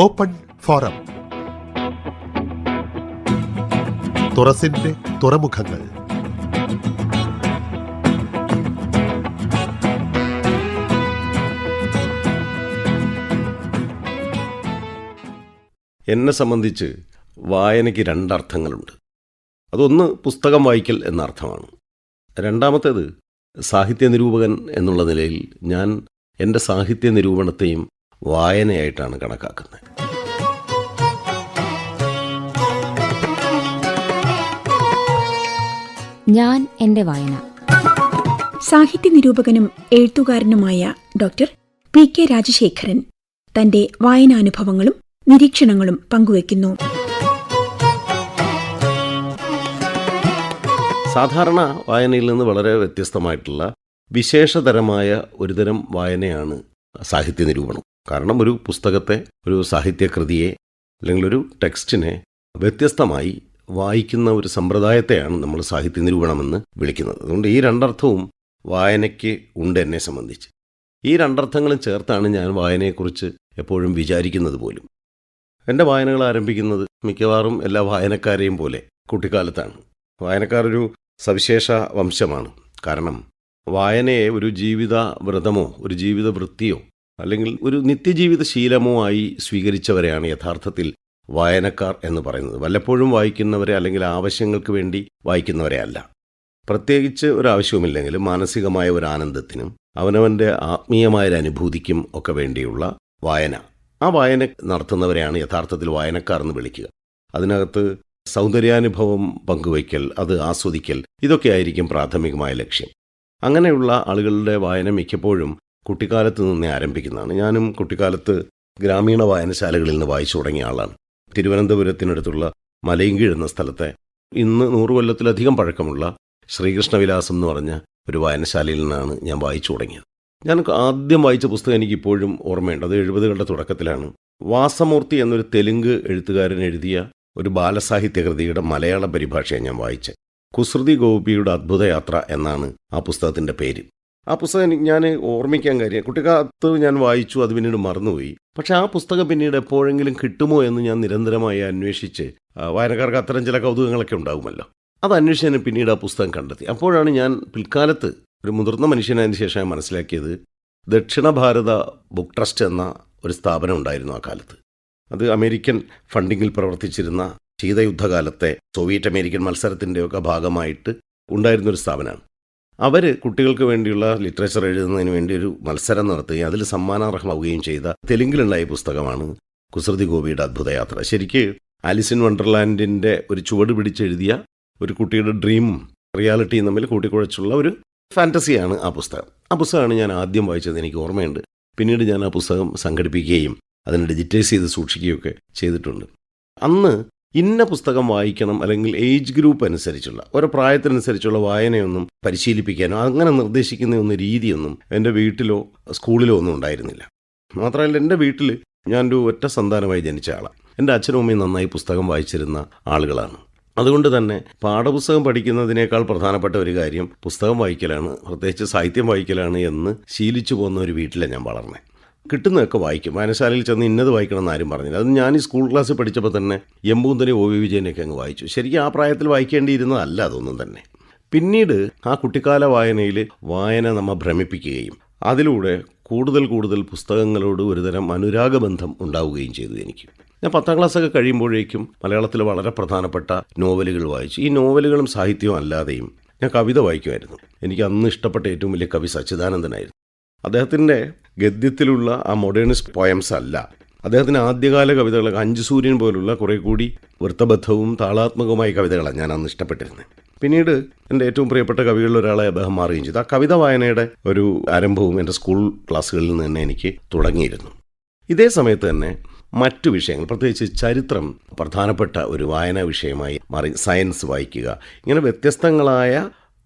Open forum. തുറസിന്റെ തുറമുഖങ്ങൾ. എന്നെ സംബന്ധിച്ച് വായനയ്ക്ക് രണ്ടർത്ഥങ്ങളുണ്ട്. അതൊന്ന് പുസ്തകം വായിക്കൽ എന്ന അർത്ഥമാണ് രണ്ടാമത്തേത് സാഹിത്യ നിരൂപകൻ എന്നുള്ള നിലയിൽ ഞാൻ എന്റെ സാഹിത്യ നിരൂപണത്തെയും വായനയായിട്ടാണ് കണക്കാക്കുന്നത്. ഞാൻ എന്റെ വായന. സാഹിത്യ നിരൂപകനും എഴുത്തുകാരനുമായ ഡോക്ടർ പി കെ രാജശേഖരൻ തന്റെ വായനാനുഭവങ്ങളും നിരീക്ഷണങ്ങളും പങ്കുവയ്ക്കുന്നു. സാധാരണ വായനയിൽ നിന്ന് വളരെ വ്യത്യസ്തമായിട്ടുള്ള വിശേഷതരമായ ഒരുതരം വായനയാണ് സാഹിത്യ നിരൂപണം. കാരണം ഒരു പുസ്തകത്തെ ഒരു സാഹിത്യകൃതിയെ അല്ലെങ്കിൽ ഒരു ടെക്സ്റ്റിനെ വ്യത്യസ്തമായി വായിക്കുന്ന ഒരു സമ്പ്രദായത്തെയാണ് നമ്മൾ സാഹിത്യ നിരൂപണമെന്ന് വിളിക്കുന്നത്. അതുകൊണ്ട് ഈ രണ്ടർത്ഥവും വായനയ്ക്ക് ഉണ്ട് എന്നെ സംബന്ധിച്ച്. ഈ രണ്ടർത്ഥങ്ങളും ചേർത്താണ് ഞാൻ വായനയെക്കുറിച്ച് എപ്പോഴും വിചാരിക്കുന്നത് പോലും. എന്റെ വായനകൾ ആരംഭിക്കുന്നത് മിക്കവാറും എല്ലാ വായനക്കാരെയും പോലെ കുട്ടിക്കാലത്താണ്. വായനക്കാരൊരു സവിശേഷ വംശമാണ്. കാരണം വായനയെ ഒരു ജീവിത വ്രതമോ ഒരു ജീവിത വൃത്തിയോ അല്ലെങ്കിൽ ഒരു നിത്യജീവിത ശീലമോ സ്വീകരിച്ചവരെയാണ് യഥാർത്ഥത്തിൽ വായനക്കാർ എന്ന് പറയുന്നത്. വല്ലപ്പോഴും വായിക്കുന്നവരെ അല്ലെങ്കിൽ ആവശ്യങ്ങൾക്ക് വേണ്ടി വായിക്കുന്നവരെ അല്ല. പ്രത്യേകിച്ച് ഒരാവശ്യവുമില്ലെങ്കിലും മാനസികമായ ഒരു ആനന്ദത്തിനും അവനവന്റെ ആത്മീയമായ ഒരു അനുഭൂതിക്കും ഒക്കെ വേണ്ടിയുള്ള വായന. ആ വായന നടത്തുന്നവരെയാണ് യഥാർത്ഥത്തിൽ വായനക്കാർ എന്ന് വിളിക്കുക. അതിനകത്ത് സൗന്ദര്യാനുഭവം പങ്കുവയ്ക്കൽ അത് ആസ്വദിക്കൽ ഇതൊക്കെ ആയിരിക്കും പ്രാഥമികമായ ലക്ഷ്യം. അങ്ങനെയുള്ള ആളുകളുടെ വായന മിക്കപ്പോഴും കുട്ടിക്കാലത്ത് നിന്നേ ആരംഭിക്കുന്നതാണ്. ഞാനും കുട്ടിക്കാലത്ത് ഗ്രാമീണ വായനശാലകളിൽ നിന്ന് വായിച്ചു തുടങ്ങിയ ആളാണ്. തിരുവനന്തപുരത്തിനടുത്തുള്ള മലയങ്കീഴ് എന്ന സ്ഥലത്തെ ഇന്ന് നൂറു കൊല്ലത്തിലധികം പഴക്കമുള്ള ശ്രീകൃഷ്ണവിലാസം എന്ന് പറഞ്ഞ ഒരു വായനശാലയിൽ നിന്നാണ് ഞാൻ വായിച്ചു തുടങ്ങിയത്. ഞാൻ ആദ്യം വായിച്ച പുസ്തകം എനിക്ക് ഇപ്പോഴും ഓർമ്മയുണ്ട്. അത് എഴുപതുകളുടെ തുടക്കത്തിലാണ്. വാസമൂർത്തി എന്നൊരു തെലുങ്ക് എഴുത്തുകാരൻ എഴുതിയ ഒരു ബാലസാഹിത്യ കൃതിയുടെ മലയാള പരിഭാഷയാണ് ഞാൻ വായിച്ചത്. കുസൃതി ഗോപിയുടെ അത്ഭുതയാത്ര എന്നാണ് ആ പുസ്തകത്തിന്റെ പേര്. ആ പുസ്തകം ഞാൻ ഓർമ്മിക്കാൻ കാര്യം കുട്ടിക്കാലത്ത് ഞാൻ വായിച്ചു അത് പിന്നീട് മറന്നുപോയി. പക്ഷെ ആ പുസ്തകം പിന്നീട് എപ്പോഴെങ്കിലും കിട്ടുമോ എന്ന് ഞാൻ നിരന്തരമായി അന്വേഷിച്ച് വായനക്കാർക്ക് അത്തരം ചില കൗതുകങ്ങളൊക്കെ ഉണ്ടാകുമല്ലോ. അത് അന്വേഷിച്ച് പിന്നീട് ആ പുസ്തകം കണ്ടെത്തി. അപ്പോഴാണ് ഞാൻ പിൽക്കാലത്ത് ഒരു മുതിർന്ന മനുഷ്യനായതിനു ശേഷം മനസ്സിലാക്കിയത്. ദക്ഷിണ ഭാരത ബുക്ക് ട്രസ്റ്റ് എന്ന ഒരു സ്ഥാപനം ഉണ്ടായിരുന്നു ആ കാലത്ത്. അത് അമേരിക്കൻ ഫണ്ടിങ്ങിൽ പ്രവർത്തിച്ചിരുന്ന ശീതയുദ്ധകാലത്തെ സോവിയറ്റ് അമേരിക്കൻ മത്സരത്തിന്റെയൊക്കെ ഭാഗമായിട്ട് ഉണ്ടായിരുന്നൊരു സ്ഥാപനമാണ്. അവർ കുട്ടികൾക്ക് വേണ്ടിയുള്ള ലിറ്ററേച്ചർ എഴുതുന്നതിന് വേണ്ടി ഒരു മത്സരം നടത്തുകയും അതിൽ സമ്മാനാർഹമാവുകയും ചെയ്ത തെലുങ്കിലുണ്ടായ പുസ്തകമാണ് കുസൃതി ഗോപിയുടെ അത്ഭുതയാത്ര. ശരിക്ക് ആലിസിൻ വണ്ടർലാൻഡിന്റെ ഒരു ചുവട് പിടിച്ചെഴുതിയ ഒരു കുട്ടിയുടെ ഡ്രീമും റിയാലിറ്റിയും തമ്മിൽ കൂട്ടിക്കുഴച്ചുള്ള ഒരു ഫാന്റസിയാണ് ആ പുസ്തകം. ആ പുസ്തകമാണ് ഞാൻ ആദ്യം വായിച്ചത് എനിക്ക് ഓർമ്മയുണ്ട്. പിന്നീട് ഞാൻ ആ പുസ്തകം സംഘടിപ്പിക്കുകയും അതിനെ ഡിജിറ്റൈസ് ചെയ്ത് സൂക്ഷിക്കുകയൊക്കെ ചെയ്തിട്ടുണ്ട്. അന്ന് ഇന്ന പുസ്തകം വായിക്കണം അല്ലെങ്കിൽ ഏജ് ഗ്രൂപ്പ് അനുസരിച്ചുള്ള ഓരോ പ്രായത്തിനനുസരിച്ചുള്ള വായനയൊന്നും പരിശീലിപ്പിക്കാനോ അങ്ങനെ നിർദ്ദേശിക്കുന്ന ഒന്ന് രീതിയൊന്നും എന്റെ വീട്ടിലോ സ്കൂളിലോ ഒന്നും ഉണ്ടായിരുന്നില്ല. മാത്രമല്ല എന്റെ വീട്ടിൽ ഞാൻ ഒരു ഒറ്റ സന്താനമായി ജനിച്ച ആളാണ് എന്റെ അച്ഛനും അമ്മയും നന്നായി പുസ്തകം വായിച്ചിരുന്ന ആളുകളാണ്. അതുകൊണ്ട് തന്നെ പാഠപുസ്തകം പഠിക്കുന്നതിനേക്കാൾ പ്രധാനപ്പെട്ട ഒരു കാര്യം പുസ്തകം വായിക്കലാണ് പ്രത്യേകിച്ച് സാഹിത്യം വായിക്കലാണ് എന്ന് ശീലിച്ചു പോകുന്ന ഒരു വീട്ടിലാണ് ഞാൻ വളർന്നത് കിട്ടുന്നതൊക്കെ വായിക്കും. വായനശാലയിൽ ചെന്ന് ഇന്നത് വായിക്കണം എന്ന് ആരും പറഞ്ഞില്ല. അത് ഞാൻ ഈ സ്കൂൾ ക്ലാസ്സിൽ പഠിച്ചപ്പോൾ തന്നെ എമ്പൂന്തനെ ഒ വി വിജയനെയൊക്കെ അങ്ങ് വായിച്ചു. ശരിക്കും ആ പ്രായത്തിൽ വായിക്കേണ്ടിയിരുന്നതല്ല അതൊന്നും തന്നെ. പിന്നീട് ആ കുട്ടിക്കാല വായനയിൽ വായന നമ്മെ ഭ്രമിപ്പിക്കുകയും അതിലൂടെ കൂടുതൽ കൂടുതൽ പുസ്തകങ്ങളോട് ഒരുതരം അനുരാഗബന്ധം ഉണ്ടാവുകയും ചെയ്തു എനിക്ക്. ഞാൻ പത്താം ക്ലാസ്സൊക്കെ കഴിയുമ്പോഴേക്കും മലയാളത്തിൽ വളരെ പ്രധാനപ്പെട്ട നോവലുകൾ വായിച്ചു. ഈ നോവലുകളും സാഹിത്യവും അല്ലാതെയും ഞാൻ കവിത വായിക്കുമായിരുന്നു. എനിക്ക് അന്ന് ഇഷ്ടപ്പെട്ട ഏറ്റവും വലിയ കവി സച്ചിദാനന്ദനായിരുന്നു. അദ്ദേഹത്തിന്റെ ഗദ്യത്തിലുള്ള ആ മോഡേണിസ്റ്റ് പോയംസ് അല്ല. അദ്ദേഹത്തിന്റെ ആദ്യകാല കവിതകളൊക്കെ അഞ്ച് സൂര്യൻ പോലുള്ള കുറേ കൂടി വൃത്തബദ്ധവും താളാത്മകവുമായ കവിതകളാണ് ഞാൻ അന്ന് ഇഷ്ടപ്പെട്ടിരുന്നത്. പിന്നീട് എന്റെ ഏറ്റവും പ്രിയപ്പെട്ട കവികളിൽ ഒരാളെ അദ്ദേഹം മാറുകയും ചെയ്തു. ആ കവിത വായനയുടെ ഒരു ആരംഭവും എന്റെ സ്കൂൾ ക്ലാസ്സുകളിൽ നിന്ന് തന്നെ എനിക്ക് തുടങ്ങിയിരുന്നു. ഇതേ സമയത്ത് തന്നെ മറ്റു വിഷയങ്ങൾ പ്രത്യേകിച്ച് ചരിത്രം പ്രധാനപ്പെട്ട ഒരു വായനാ വിഷയമായി മാറി. സയൻസ് വായിക്കുക ഇങ്ങനെ വ്യത്യസ്തങ്ങളായ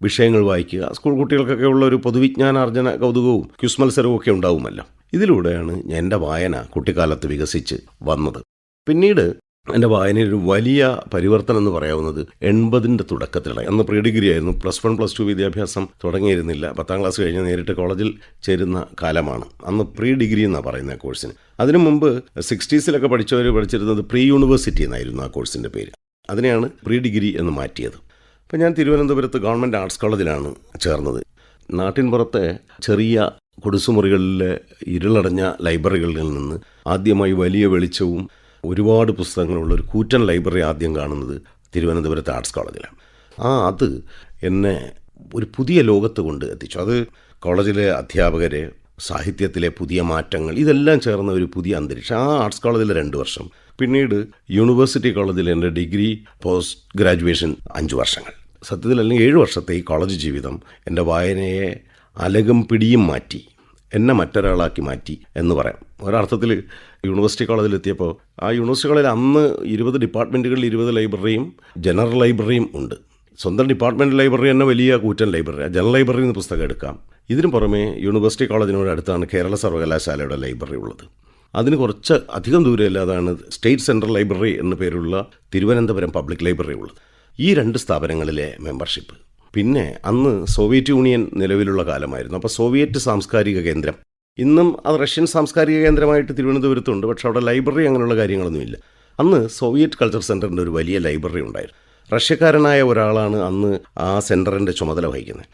വിഷയങ്ങൾ വായിക്കുക. സ്കൂൾ കുട്ടികൾക്കൊക്കെ ഉള്ള ഒരു പൊതുവിജ്ഞാനാർജന കൗതുകവും ക്യുസ് മത്സരവും ഒക്കെ ഉണ്ടാവുമല്ലോ. ഇതിലൂടെയാണ് എന്റെ വായന കുട്ടിക്കാലത്ത് വികസിച്ച് വന്നത്. പിന്നീട് എന്റെ വായനയിൽ ഒരു വലിയ പരിവർത്തനം എന്ന് പറയാവുന്നത് എൺപതിന്റെ തുടക്കത്തിലാണ്. അന്ന് പ്രീ ഡിഗ്രി ആയിരുന്നു. പ്ലസ് വൺ പ്ലസ് ടു വിദ്യാഭ്യാസം തുടങ്ങിയിരുന്നില്ല. പത്താം ക്ലാസ് കഴിഞ്ഞ് നേരിട്ട് കോളേജിൽ ചേരുന്ന കാലമാണ്. അന്ന് പ്രീ ഡിഗ്രി എന്നാണ് പറയുന്ന കോഴ്സിന്. അതിനു മുമ്പ് സിക്സ്റ്റീസിലൊക്കെ പഠിച്ചവർ പഠിച്ചിരുന്നത് പ്രീ യൂണിവേഴ്സിറ്റി എന്നായിരുന്നു ആ കോഴ്സിന്റെ പേര്. അതിനെയാണ് പ്രീ ഡിഗ്രി എന്ന് മാറ്റിയത്. അപ്പോൾ ഞാൻ തിരുവനന്തപുരത്ത് ഗവൺമെന്റ് ആർട്സ് കോളേജിലാണ് ചേർന്നത്. നാട്ടിൻ പുറത്തെ ചെറിയ കുടിസുമുറികളിലെ ഇരുളടഞ്ഞ ലൈബ്രറികളിൽ നിന്ന് ആദ്യമായി വലിയ വെളിച്ചവും ഒരുപാട് പുസ്തകങ്ങളുള്ള ഒരു കൂറ്റൻ ലൈബ്രറി ആദ്യം കാണുന്നത് തിരുവനന്തപുരത്തെ ആർട്സ് കോളേജിലാണ്. ആ അത് എന്നെ ഒരു പുതിയ ലോകത്ത് കൊണ്ട് എത്തിച്ചു. അത് കോളേജിലെ അധ്യാപകരെ സാഹിത്യത്തിലെ പുതിയ മാറ്റങ്ങൾ ഇതെല്ലാം ചേർന്ന ഒരു പുതിയ അന്തരീക്ഷം. ആ ആർട്സ് കോളേജിലെ രണ്ട് വർഷം പിന്നീട് യൂണിവേഴ്സിറ്റി കോളേജിൽ എന്റെ ഡിഗ്രി പോസ്റ്റ് ഗ്രാജുവേഷൻ അഞ്ച് വർഷങ്ങൾ. സത്യത്തിൽ അല്ലെങ്കിൽ ഏഴ് വർഷത്തെ ഈ കോളേജ് ജീവിതം എന്റെ വായനയെ അലകും പിടിയും മാറ്റി എന്നെ മറ്റൊരാളാക്കി മാറ്റി എന്ന് പറയാം. ഒരർത്ഥത്തിൽ യൂണിവേഴ്സിറ്റി കോളേജിൽ എത്തിയപ്പോൾ ആ യൂണിവേഴ്സിറ്റി കോളേജിൽ അന്ന് ഇരുപത് ഡിപ്പാർട്ട്മെന്റുകളിൽ ഇരുപത് ലൈബ്രറിയും ജനറൽ ലൈബ്രറിയും ഉണ്ട്. സ്വന്തം ഡിപ്പാർട്ട്മെന്റ് ലൈബ്രറി തന്നെ വലിയ കൂറ്റൻ ലൈബ്രറി. ജനറൽ ലൈബ്രറിയിൽ നിന്ന് പുസ്തകം എടുക്കാം. ഇതിനു പുറമേ യൂണിവേഴ്സിറ്റി കോളേജിനോട് അടുത്താണ് കേരള സർവകലാശാലയുടെ ലൈബ്രറി ഉള്ളത്. അതിന് കുറച്ച് അധികം ദൂരമില്ലാതാണ് സ്റ്റേറ്റ് സെൻട്രൽ ലൈബ്രറി എന്ന പേരുള്ള തിരുവനന്തപുരം പബ്ലിക് ലൈബ്രറി ഉള്ളത്. ഈ രണ്ട് സ്ഥാപനങ്ങളിലെ മെമ്പർഷിപ്പ് പിന്നെ അന്ന് സോവിയറ്റ് യൂണിയൻ നിലവിലുള്ള കാലമായിരുന്നു. അപ്പോൾ സോവിയറ്റ് സാംസ്കാരിക കേന്ദ്രം. ഇന്നും അത് റഷ്യൻ സാംസ്കാരിക കേന്ദ്രമായിട്ട് തിരുവനന്തപുരത്തുണ്ട്. പക്ഷേ അവിടെ ലൈബ്രറി അങ്ങനെയുള്ള കാര്യങ്ങളൊന്നുമില്ല അന്ന് സോവിയറ്റ് കൾച്ചർ സെന്ററിന്റെ ഒരു വലിയ ലൈബ്രറി ഉണ്ടായിരുന്നു. റഷ്യക്കാരനായ ഒരാളാണ് അന്ന് ആ സെന്ററിന്റെ ചുമതല വഹിക്കുന്നത്.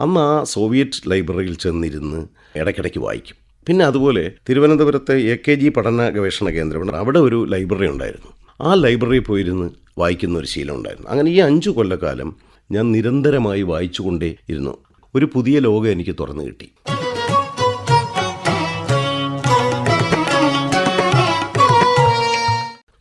അന്ന് ആ സോവിയറ്റ് ലൈബ്രറിയിൽ ചെന്നിരുന്ന് ഇടയ്ക്കിടയ്ക്ക് വായിക്കും. പിന്നെ അതുപോലെ തിരുവനന്തപുരത്തെ എ കെ ജി പഠന ഗവേഷണ കേന്ദ്രമുണ്ട് അവിടെ ഒരു ലൈബ്രറി ഉണ്ടായിരുന്നു. ആ ലൈബ്രറിയിൽ പോയിരുന്ന് വായിക്കുന്ന ഒരു ശീലം ഉണ്ടായിരുന്നു. അങ്ങനെ ഈ അഞ്ചു കൊല്ലക്കാലം ഞാൻ നിരന്തരമായി വായിച്ചുകൊണ്ടേ ഇരുന്നു. ഒരു പുതിയ ലോകം എനിക്ക് തുറന്നു കിട്ടി.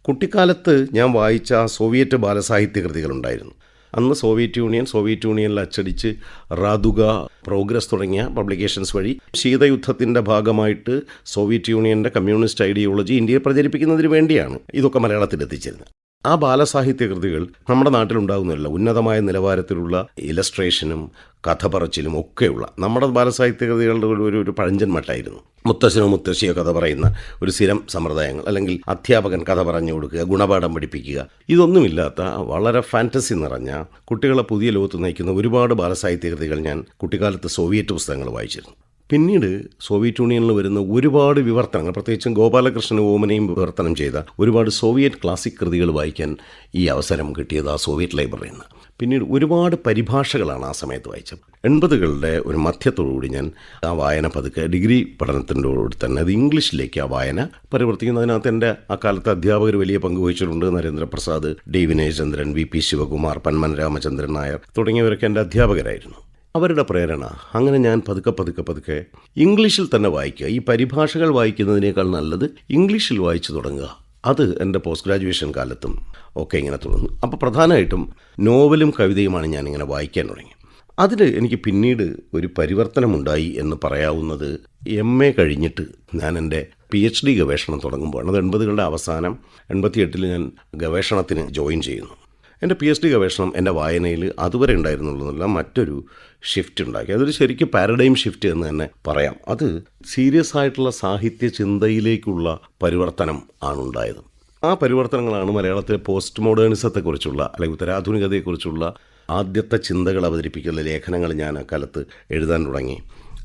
കുട്ടിക്കാലത്ത് ഞാൻ വായിച്ച സോവിയറ്റ് ബാലസാഹിത്യ കൃതികളുണ്ടായിരുന്നു. അന്ന് സോവിയറ്റ് യൂണിയൻ സോവിയറ്റ് യൂണിയനിൽ അച്ചടിച്ച് റാതുക പ്രോഗ്രസ് തുടങ്ങിയ പബ്ലിക്കേഷൻസ് വഴി ശീതയുദ്ധത്തിന്റെ ഭാഗമായിട്ട് സോവിയറ്റ് യൂണിയന്റെ കമ്മ്യൂണിസ്റ്റ് ഐഡിയോളജി ഇന്ത്യയെ പ്രചരിപ്പിക്കുന്നതിന് വേണ്ടിയാണ് ഇതൊക്കെ മലയാളത്തിൽ എത്തിച്ചിരുന്നത് ആ ബാലസാഹിത്യ കൃതികൾ നമ്മുടെ നാട്ടിലുണ്ടാകുന്നില്ല ഉന്നതമായ നിലവാരത്തിലുള്ള ഇലസ്ട്രേഷനും കഥ പറച്ചിലും ഒക്കെയുള്ള നമ്മുടെ ബാലസാഹിത്യ കൃതികളുടെ ഒരു ഒരു- പഴഞ്ചൻ മട്ടായിരുന്നു. മുത്തശ്ശനോ മുത്തശ്ശിയോ കഥ പറയുന്ന ഒരു സ്ഥിരം സമ്പ്രദായങ്ങൾ അല്ലെങ്കിൽ അധ്യാപകൻ കഥ പറഞ്ഞു കൊടുക്കുക ഗുണപാഠം പഠിപ്പിക്കുക ഇതൊന്നുമില്ലാത്ത വളരെ ഫാന്റസി നിറഞ്ഞ കുട്ടികളെ പുതിയ ലോകത്ത് നയിക്കുന്ന ഒരുപാട് ബാലസാഹിത്യ കൃതികൾ ഞാൻ കുട്ടിക്കാലത്ത് സോവിയറ്റ് പുസ്തകങ്ങൾ വായിച്ചിരുന്നു. പിന്നീട് സോവിയറ്റ് യൂണിയനിൽ വരുന്ന ഒരുപാട് വിവർത്തനങ്ങൾ പ്രത്യേകിച്ചും ഗോപാലകൃഷ്ണൻ ഓമനയും വിവർത്തനം ചെയ്ത ഒരുപാട് സോവിയറ്റ് ക്ലാസിക് കൃതികൾ വായിക്കാൻ ഈ അവസരം കിട്ടിയത് ആ സോവിയറ്റ് ലൈബ്രറിയിൽ നിന്ന്. പിന്നീട് ഒരുപാട് പരിഭാഷകളാണ് ആ സമയത്ത് വായിച്ചത്. എൺപതുകളുടെ ഒരു മധ്യത്തോടുകൂടി ഞാൻ ആ വായന പതുക്കെ ഡിഗ്രി പഠനത്തിന്റെ തന്നെ അത് ഇംഗ്ലീഷിലേക്ക് ആ വായന പരിവർത്തിക്കുന്നതിനകത്ത് എന്റെ ആ കാലത്തെ അധ്യാപകർ വലിയ പങ്ക് വഹിച്ചിട്ടുണ്ട്. Narendraprasad D Vinayachandran V P Sivakumar Panmana Ramachandran Nair തുടങ്ങിയവരൊക്കെ എന്റെ അധ്യാപകരായിരുന്നു. അവരുടെ പ്രേരണ. അങ്ങനെ ഞാൻ പതുക്കെ പതുക്കെ പതുക്കെ ഇംഗ്ലീഷിൽ തന്നെ വായിക്കുക. ഈ പരിഭാഷകൾ വായിക്കുന്നതിനേക്കാൾ നല്ലത് ഇംഗ്ലീഷിൽ വായിച്ചു തുടങ്ങുക. അത് എന്റെ പോസ്റ്റ് ഗ്രാജുവേഷൻ കാലത്തും ഒക്കെ ഇങ്ങനെ തുടർന്നു. അപ്പോൾ പ്രധാനമായിട്ടും നോവലും കവിതയുമാണ് ഞാനിങ്ങനെ വായിക്കാൻ തുടങ്ങി. അതിൽ എനിക്ക് പിന്നീട് ഒരു പരിവർത്തനമുണ്ടായി എന്ന് പറയാവുന്നത് എം എ കഴിഞ്ഞിട്ട് ഞാൻ എന്റെ പി എച്ച് ഡി ഗവേഷണം തുടങ്ങുമ്പോഴാണ്. അത് എൺപതുകളുടെ അവസാനം എൺപത്തിയെട്ടിൽ ഞാൻ ഗവേഷണത്തിന് ജോയിൻ ചെയ്യുന്നു. എന്റെ പി എച്ച് ഡി ഗവേഷണം എന്റെ വായനയിൽ അതുവരെ ഉണ്ടായിരുന്നുള്ളതല്ല മറ്റൊരു ഷിഫ്റ്റ് ഉണ്ടാക്കി. അതൊരു ശരിക്കും പാരഡൈം ഷിഫ്റ്റ് എന്ന് തന്നെ പറയാം. അത് സീരിയസ് ആയിട്ടുള്ള സാഹിത്യ ചിന്തയിലേക്കുള്ള പരിവർത്തനം ആണുണ്ടായത്. ആ പരിവർത്തനങ്ങളാണ് മലയാളത്തിലെ പോസ്റ്റ് മോഡേണിസത്തെക്കുറിച്ചുള്ള അല്ലെങ്കിൽ ഉത്തരാധുനികതയെക്കുറിച്ചുള്ള ആദ്യത്തെ ചിന്തകൾ അവതരിപ്പിക്കുന്ന ലേഖനങ്ങൾ ഞാൻ അക്കാലത്ത് എഴുതാൻ തുടങ്ങി.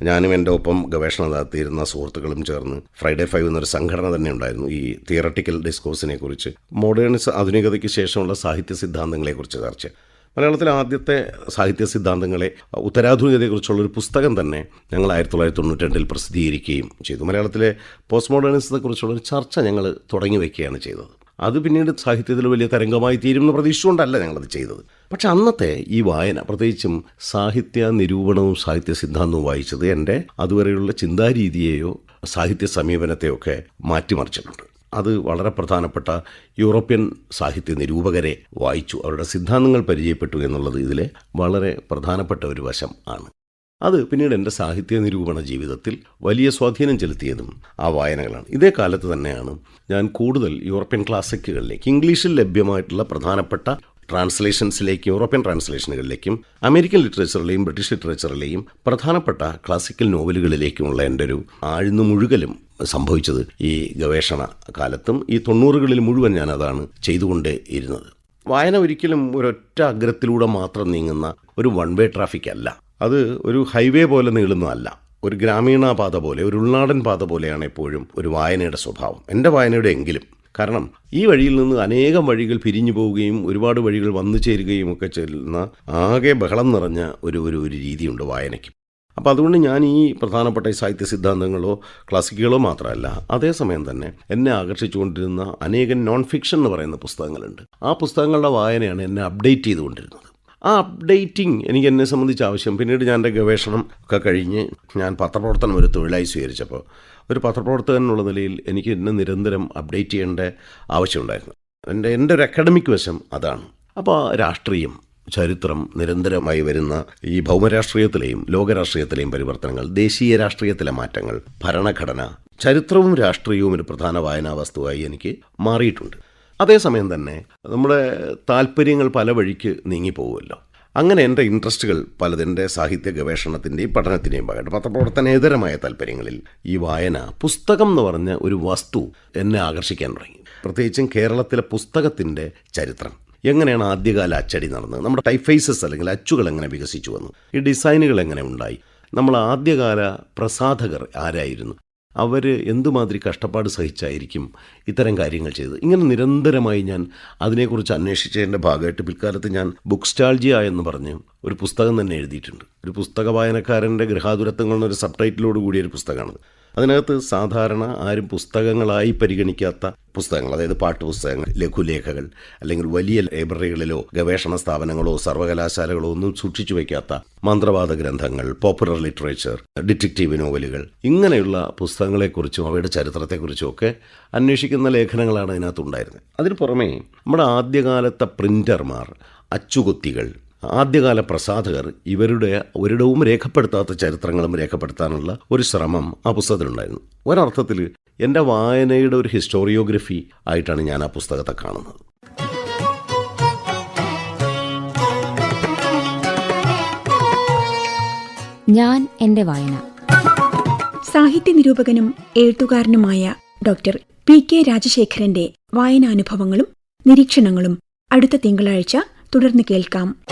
ഞാനും എന്റെ ഒപ്പം ഗവേഷണം നടത്തിയിരുന്ന സുഹൃത്തുക്കളും ചേർന്ന് ഫ്രൈഡേ ഫൈവ് എന്നൊരു സംഘടന തന്നെ ഉണ്ടായിരുന്നു. ഈ തിയറട്ടിക്കൽ ഡിസ്കോഴ്സിനെ കുറിച്ച്. മോഡേണിസ് ആധുനികതയ്ക്ക് ശേഷമുള്ള സാഹിത്യ സിദ്ധാന്തങ്ങളെക്കുറിച്ച് ചർച്ച. മലയാളത്തിലെ ആദ്യത്തെ സാഹിത്യ സിദ്ധാന്തങ്ങളെ ഉത്തരാധുനികതയെക്കുറിച്ചുള്ള ഒരു പുസ്തകം തന്നെ ഞങ്ങൾ ആയിരത്തി തൊള്ളായിരത്തി തൊണ്ണൂറ്റി പ്രസിദ്ധീകരിക്കുകയും ചെയ്തു. മലയാളത്തിലെ പോസ്റ്റ് മോഡേണിസത്തെക്കുറിച്ചുള്ള ഒരു ചർച്ച ഞങ്ങൾ തുടങ്ങി വയ്ക്കുകയാണ് ചെയ്തത്. അത് പിന്നീട് സാഹിത്യത്തിൽ വലിയ തരംഗമായി തീരുമെന്ന് പ്രതീക്ഷിച്ചുകൊണ്ടല്ല ഞങ്ങളത് ചെയ്തത്. പക്ഷെ അന്നത്തെ ഈ വായന പ്രത്യേകിച്ചും സാഹിത്യ നിരൂപണവും സാഹിത്യ സിദ്ധാന്തവും വായിച്ചത് എന്റെ അതുവരെയുള്ള ചിന്താരീതിയെയോ സാഹിത്യ സമീപനത്തെയോ ഒക്കെ മാറ്റിമറിച്ചിട്ടുണ്ട്. അത് വളരെ പ്രധാനപ്പെട്ട യൂറോപ്യൻ സാഹിത്യ നിരൂപകരെ വായിച്ചു. അവരുടെ സിദ്ധാന്തങ്ങൾ പരിചയപ്പെട്ടു എന്നുള്ളത് ഇതിലെ വളരെ പ്രധാനപ്പെട്ട ഒരു വശം ആണ്. അത് പിന്നീട് എന്റെ സാഹിത്യ നിരൂപണ ജീവിതത്തിൽ വലിയ സ്വാധീനം ചെലുത്തിയതും ആ വായനകളാണ്. ഇതേ കാലത്ത് തന്നെയാണ് ഞാൻ കൂടുതൽ യൂറോപ്യൻ ക്ലാസിക്കുകളിലേക്ക് ഇംഗ്ലീഷിൽ ലഭ്യമായിട്ടുള്ള പ്രധാനപ്പെട്ട ട്രാൻസ്ലേഷൻസിലേക്കും യൂറോപ്യൻ ട്രാൻസ്ലേഷനുകളിലേക്കും അമേരിക്കൻ ലിറ്ററേച്ചറിലെയും ബ്രിട്ടീഷ് ലിറ്ററേച്ചറിലെയും പ്രധാനപ്പെട്ട ക്ലാസിക്കൽ നോവലുകളിലേക്കുമുള്ള എന്റെ ഒരു ആഴ്ന്നു മുഴുകലും സംഭവിച്ചത് ഈ ഗവേഷണ കാലത്തും ഈ തൊണ്ണൂറുകളിൽ മുഴുവൻ ഞാൻ അതാണ് ചെയ്തുകൊണ്ടേ ഇരുന്നത് വായന ഒരിക്കലും ഒരൊറ്റ അഗ്രത്തിലൂടെ മാത്രം നീങ്ങുന്ന ഒരു വൺ വേ ട്രാഫിക് അല്ല അത് ഒരു ഹൈവേ പോലെ നീളുന്നതല്ല. ഒരു ഗ്രാമീണ പാത പോലെ ഒരു ഉൾനാടൻ പാത പോലെയാണ് എപ്പോഴും ഒരു വായനയുടെ സ്വഭാവം. എന്റെ വായനയുടെ എങ്കിലും. കാരണം ഈ വഴിയിൽ നിന്ന് അനേകം വഴികൾ പിരിഞ്ഞു പോവുകയും ഒരുപാട് വഴികൾ വന്നു ചേരുകയും ഒക്കെ ചെല്ലുന്ന ആകെ ബഹളം നിറഞ്ഞ ഒരു ഒരു ഒരു രീതിയുണ്ട് വായനയ്ക്ക്. അപ്പോൾ അതുകൊണ്ട് ഞാൻ ഈ പ്രധാനപ്പെട്ട ഈ സാഹിത്യ സിദ്ധാന്തങ്ങളോ ക്ലാസിക്കുകളോ മാത്രമല്ല അതേസമയം തന്നെ എന്നെ ആകർഷിച്ചുകൊണ്ടിരുന്ന അനേകം നോൺ ഫിക്ഷൻ എന്ന് പറയുന്ന പുസ്തകങ്ങളുണ്ട്. ആ പുസ്തകങ്ങളുടെ വായനയാണ് എന്നെ അപ്ഡേറ്റ് ചെയ്തുകൊണ്ടിരുന്നത്. ആ അപ്ഡേറ്റിംഗ് എനിക്ക് എന്നെ സംബന്ധിച്ച് ആവശ്യം. പിന്നീട് ഞാൻ എന്റെ ഗവേഷണം ഒക്കെ കഴിഞ്ഞ് ഞാൻ പത്രപ്രവർത്തനം ഒരു തൊഴിലായി സ്വീകരിച്ചപ്പോൾ ഒരു പത്രപ്രവർത്തകൻ എന്നുള്ള നിലയിൽ എനിക്ക് എന്നെ നിരന്തരം അപ്ഡേറ്റ് ചെയ്യേണ്ട ആവശ്യമുണ്ടായിരുന്നു. എന്റെ എന്റെ ഒരു അക്കാഡമിക് വശം അതാണ്. അപ്പോൾ രാഷ്ട്രീയം ചരിത്രം നിരന്തരമായി വരുന്ന ഈ ഭൗമരാഷ്ട്രീയത്തിലെയും ലോകരാഷ്ട്രീയത്തിലെയും പരിവർത്തനങ്ങൾ ദേശീയ രാഷ്ട്രീയത്തിലെ മാറ്റങ്ങൾ ഭരണഘടന ചരിത്രവും രാഷ്ട്രീയവും ഒരു പ്രധാന വായനാ വസ്തുവായി എനിക്ക് മാറിയിട്ടുണ്ട്. അതേസമയം തന്നെ നമ്മുടെ താല്പര്യങ്ങൾ പല വഴിക്ക് നീങ്ങിപ്പോകുമല്ലോ അങ്ങനെ എന്റെ ഇൻട്രസ്റ്റുകൾ പലതിന്റെ സാഹിത്യ ഗവേഷണത്തിന്റെയും പഠനത്തിന്റെയും ഭാഗമായിട്ട് പത്രപ്രവർത്തനേതരമായ താല്പര്യങ്ങളിൽ ഈ വായന പുസ്തകം എന്ന് പറഞ്ഞ ഒരു വസ്തു എന്നെ ആകർഷിക്കാൻ തുടങ്ങി. പ്രത്യേകിച്ചും കേരളത്തിലെ പുസ്തകത്തിന്റെ ചരിത്രം. എങ്ങനെയാണ് ആദ്യകാല അച്ചടി നടന്നത്? നമ്മുടെ ടൈഫേസസ് അല്ലെങ്കിൽ അച്ചുകൾ എങ്ങനെ വികസിച്ചു വന്നു? ഈ ഡിസൈനുകൾ എങ്ങനെ ഉണ്ടായി? നമ്മൾ ആദ്യകാല പ്രസാധകർ ആരായിരുന്നു? അവർ എന്തുമാതിരി കഷ്ടപ്പാട് സഹിച്ചായിരിക്കും ഇത്തരം കാര്യങ്ങൾ ചെയ്തത്? ഇങ്ങനെ നിരന്തരമായി ഞാൻ അതിനെക്കുറിച്ച് അന്വേഷിച്ചതിന്റെ ഭാഗമായിട്ട് പിൽക്കാലത്ത് ഞാൻ ബുക്ക് സ്റ്റാൾജിയ എന്ന് പറഞ്ഞ് ഒരു പുസ്തകം തന്നെ എഴുതിയിട്ടുണ്ട്. ഒരു പുസ്തക വായനക്കാരന്റെ ഗൃഹാതുരത്വങ്ങൾ എന്നൊരു സബ് ടൈറ്റിലോട് കൂടിയ ഒരു പുസ്തകമാണ് അതിനകത്ത് സാധാരണ ആരും പുസ്തകങ്ങളായി പരിഗണിക്കാത്ത പുസ്തകങ്ങൾ അതായത് പാട്ടുപുസ്തകങ്ങൾ ലഘുലേഖകൾ അല്ലെങ്കിൽ വലിയ ലൈബ്രറികളിലോ ഗവേഷണ സ്ഥാപനങ്ങളോ സർവകലാശാലകളോ ഒന്നും സൂക്ഷിച്ചു വയ്ക്കാത്ത മന്ത്രവാദ ഗ്രന്ഥങ്ങൾ പോപ്പുലർ ലിറ്ററേച്ചർ ഡിറ്റക്റ്റീവ് നോവലുകൾ ഇങ്ങനെയുള്ള പുസ്തകങ്ങളെക്കുറിച്ചും അവയുടെ ചരിത്രത്തെക്കുറിച്ചും ഒക്കെ അന്വേഷിക്കുന്ന ലേഖനങ്ങളാണ് അതിനകത്തുണ്ടായിരുന്നത്. അതിന് പുറമേ നമ്മുടെ ആദ്യകാലത്തെ പ്രിന്റർമാർ അച്ചുകൊത്തികൾ ആദ്യകാല പ്രസാധകർ ഇവരുടെ ഒരിടവും രേഖപ്പെടുത്താത്ത ചരിത്രങ്ങളും രേഖപ്പെടുത്താനുള്ള ഒരു ശ്രമം ആ പുസ്തകത്തിലുണ്ടായിരുന്നു. ഒരർത്ഥത്തിൽ എന്റെ വായനയുടെ ഒരു ഹിസ്റ്റോറിയോഗ്രഫി ആയിട്ടാണ് ഞാൻ ആ പുസ്തകത്തെ കാണുന്നത്. ഞാൻ എന്റെ വായന. സാഹിത്യ നിരൂപകനും എഴുത്തുകാരനുമായ ഡോക്ടർ പി കെ രാജശേഖരന്റെ വായനാനുഭവങ്ങളും നിരീക്ഷണങ്ങളും അടുത്ത തിങ്കളാഴ്ച തുടർന്ന് കേൾക്കാം.